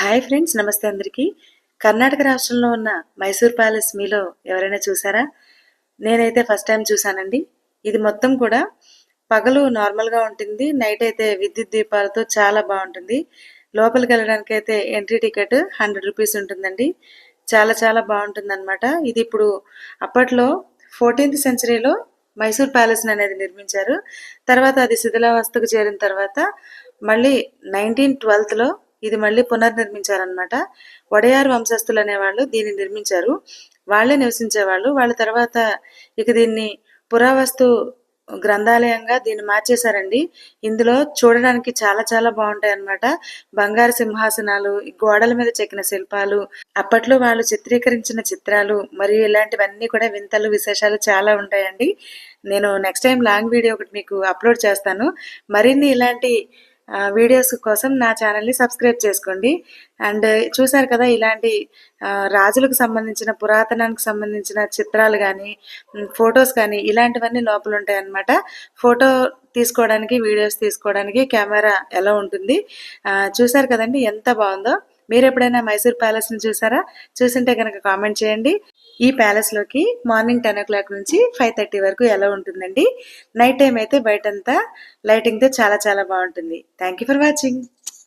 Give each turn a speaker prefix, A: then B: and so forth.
A: Hi friends నమస్తే అందరికీ. కర్ణాటక రాష్ట్రంలో ఉన్న మైసూర్ ప్యాలెస్ మీలో ఎవరైనా చూసారా? నేనైతే ఫస్ట్ టైం చూశానండి. ఇది మొత్తం కూడా పగలు నార్మల్గా ఉంటుంది నైట్ అయితే విద్యుత్ దీపాలతో చాలా బాగుంటుంది. లోపలికి వెళ్ళడానికి అయితే ఎంట్రీ టికెట్ హండ్రెడ్ రూపీస్ ఉంటుందండి. చాలా చాలా బాగుంటుంది అనమాట ఇది ఇప్పుడు అప్పట్లో ఫోర్టీన్త్ సెంచరీలో మైసూర్ ప్యాలెస్ అనేది నిర్మించారు. తర్వాత అది శిథిలావస్థకు చేరిన తర్వాత మళ్ళీ నైన్టీన్ ట్వెల్త్లో ఇది మళ్ళీ పునర్నిర్మించారనమాట వడయారు వంశస్థులు అనేవాళ్ళు దీన్ని నిర్మించారు. వాళ్ళే నివసించేవాళ్ళు. వాళ్ళ తర్వాత ఇక దీన్ని పురావస్తు గ్రంథాలయంగా దీన్ని మార్చేశారండి. ఇందులో చూడడానికి చాలా చాలా బాగుంటాయి అన్నమాట బంగారు సింహాసనాలు గోడల మీద చెక్కిన శిల్పాలు అప్పట్లో వాళ్ళు చిత్రీకరించిన చిత్రాలు మరియు ఇలాంటివన్నీ కూడా వింతలు విశేషాలు చాలా ఉంటాయండి. నేను నెక్స్ట్ టైం లాంగ్ వీడియో ఒకటి మీకు అప్లోడ్ చేస్తాను. మరిన్ని ఇలాంటి వీడియోస్ కోసం నా ఛానల్ని సబ్స్క్రైబ్ చేసుకోండి. అండ్ uh, చూసారు కదా ఇలాంటి రాజులకు సంబంధించిన పురాతనానికి సంబంధించిన చిత్రాలు కానీ ఫొటోస్ కానీ ఇలాంటివన్నీ లోపల ఉంటాయి అన్నమాట ఫోటో తీసుకోవడానికి వీడియోస్ తీసుకోవడానికి కెమెరా ఎలా ఉంటుంది? చూసారు కదండి ఎంత బాగుందో. మీరు ఎప్పుడైనా మైసూర్ ప్యాలెస్ని చూసారా? చూసింటే కనుక కామెంట్ చేయండి. ఈ ప్యాలెస్లోకి మార్నింగ్ టెన్ ఓ క్లాక్ నుంచి ఫైవ్ థర్టీ వరకు ఎలా ఉంటుందండి? నైట్ టైం అయితే బయటంతా లైటింగ్తో చాలా చాలా బాగుంటుంది. Thank you for watching.